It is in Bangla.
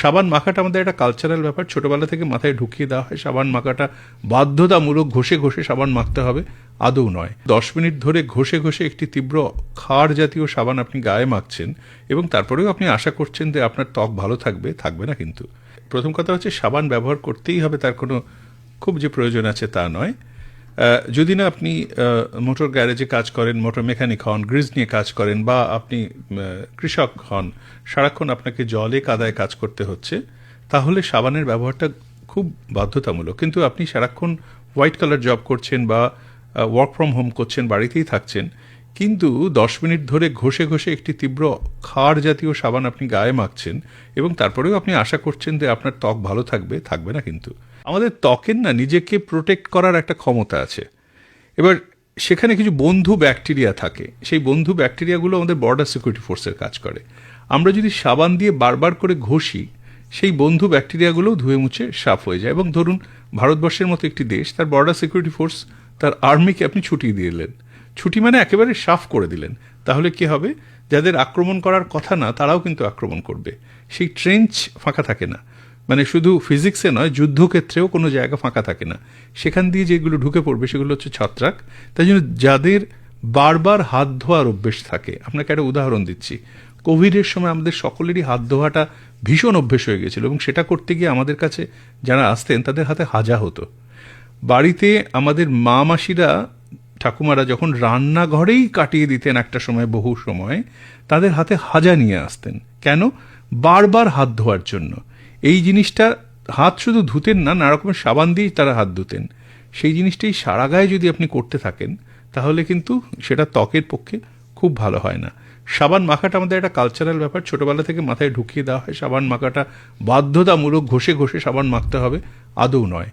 সাবান মাখাটা আমাদের একটা কালচারাল ব্যাপার। ছোটোবেলা থেকে মাথায় ঢুকিয়ে দেওয়া হয়, সাবান মাখাটা বাধ্যতামূলক ঘষে ঘষে সাবান মাখতে হবে, আদৌ নয়। দশ মিনিট ধরে ঘষে ঘষে একটি তীব্র খাড় জাতীয় সাবান আপনি গায়ে মাখছেন এবং তারপরেও আপনি আশা করছেন যে আপনার ত্বক ভালো থাকবে থাকবে না কিন্তু। প্রথম কথা হচ্ছে, সাবান ব্যবহার করতেই হবে, তার কোনো খুব যে প্রয়োজন আছে তা নয়। যদি না আপনি মোটর গ্যারেজে কাজ করেন, মোটর মেকানিক হন, গ্রিজ নিয়ে কাজ করেন, বা আপনি কৃষক হন, সারাক্ষণ আপনাকে জলে কাদায় কাজ করতে হচ্ছে, তাহলে সাবানের ব্যবহারটা খুব বাধ্যতামূলক। কিন্তু আপনি সারাক্ষণ হোয়াইট কালার জব করছেন বা ওয়ার্ক ফ্রম হোম করছেন, বাড়িতেই থাকছেন, কিন্তু দশ মিনিট ধরে ঘষে ঘষে একটি তীব্র খাড় জাতীয় সাবান আপনি গায়ে মাখছেন এবং তারপরেও আপনি আশা করছেন যে আপনার ত্বক ভালো থাকবে থাকবে না কিন্তু। আমাদের ত্বকের না নিজেকে প্রোটেক্ট করার একটা ক্ষমতা আছে। এবার সেখানে কিছু বন্ধু ব্যাকটেরিয়া থাকে। সেই বন্ধু ব্যাকটেরিয়াগুলো আমাদের বর্ডার সিকিউরিটি ফোর্সের কাজ করে। আমরা যদি সাবান দিয়ে বারবার করে ঘষি, সেই বন্ধু ব্যাকটেরিয়াগুলোও ধুয়ে মুছে সাফ হয়ে যায়। এবং ধরুন, ভারতবর্ষের মতো একটি দেশ, তার বর্ডার সিকিউরিটি ফোর্স তার আর্মিকে আপনি ছুটি দিলেন। ছুটি মানে একেবারে সাফ করে দিলেন। তাহলে কি হবে? যাদের আক্রমণ করার কথা না, তারাও কিন্তু আক্রমণ করবে। সেই ট্রেঞ্চ ফাঁকা থাকে না। মানে শুধু ফিজিক্সে নয়, যুদ্ধক্ষেত্রেও কোনো জায়গা ফাঁকা থাকে না। সেখান দিয়ে যেগুলো ঢুকে পড়বে সেগুলো হচ্ছে ছত্রাক। তাই জন্য যাদের বারবার হাত ধোয়ার অভ্যেস থাকে, আপনাকে একটা উদাহরণ দিচ্ছি। কোভিডের সময় আমাদের সকলেরই হাত ধোয়াটা ভীষণ অভ্যেস হয়ে গেছিল এবং সেটা করতে গিয়ে আমাদের কাছে যারা আসতেন, তাদের হাতে হাজা হতো। বাড়িতে আমাদের মা মাসিরা ঠাকুমারা যখন রান্নাঘরেই কাটিয়ে দিতেন একটা সময়, বহু সময়, তাদের হাতে হাজা নিয়ে আসতেন। কেন? বারবার হাত ধোয়ার জন্য। এই জিনিসটা হাত শুধু ধুতেন না, নানা রকমের সাবান দিয়েই তারা হাত ধুতেন। সেই জিনিসটাই সারা গায়ে যদি আপনি করতে থাকেন, তাহলে কিন্তু সেটা ত্বকের পক্ষে খুব ভালো হয় না। সাবান মাখাটা আমাদের একটা কালচারাল ব্যাপার। ছোটবেলা থেকে মাথায় ঢুকিয়ে দেওয়া হয়, সাবান মাখাটা বাধ্যতামূলক ঘষে ঘষে সাবান মাখতে হবে, আদৌ নয়।